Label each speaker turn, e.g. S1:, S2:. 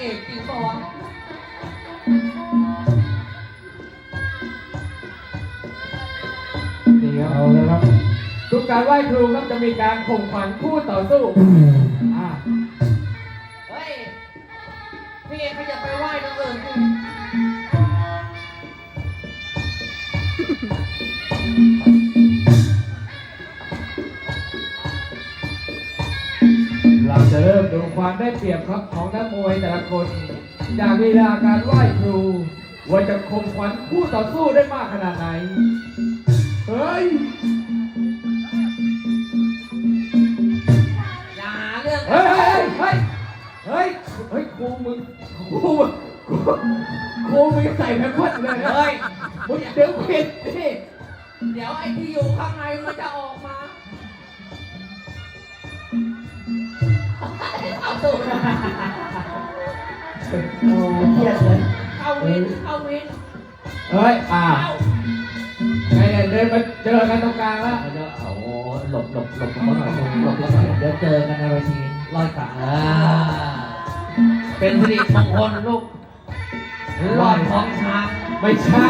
S1: เอกจริงปะวะ
S2: นี่ครับเอาเลยครับทุกการไหว้ครูครับจะมีการข่มขวัญคู่ต่อสู้อ่า
S1: เฮ้ยพี่เอกเขาจะไปไหว้ตรงอื่นกู
S2: เรา จะเริ่มดูความได้เปรียบครับของนักมวยแต่ละคน จากลีลาการไหว้ครู ว่าจะข่มขวัญคู่ต่อสู้ได้มากขนาดไหน เฮ้ย
S1: อย่าหาเรื่อง
S2: เฮ้ย เฮ้ย เฮ้ย เฮ้ย เฮ้ยครูมึงครูมึงครูครูมึงใส่แพมเพิร์สเลยนะ
S1: เฮ้ย
S2: มึงเดี๋ยวผิดนี่
S1: เดี๋ยวไอ้ที่อยู่ข้างในมันจะออกมา ตูด
S2: โอ้เครียดเลย
S1: เข้าวินเข้าวิน
S2: เฮ้ยอ่า
S1: เข้า
S2: ไงเนี่ยเดินมาเจอกันตรงกลางแล้ว
S3: เดี๋ยวโอ้โหหลบหลบหลบเขาหน่อยหลบแล้วหน่อยเดี๋ยวเจอกันในเวทีลอยขาอ่าเป็นสิริมงคลลูกลอยท้องช้าง
S2: ไม่ใช่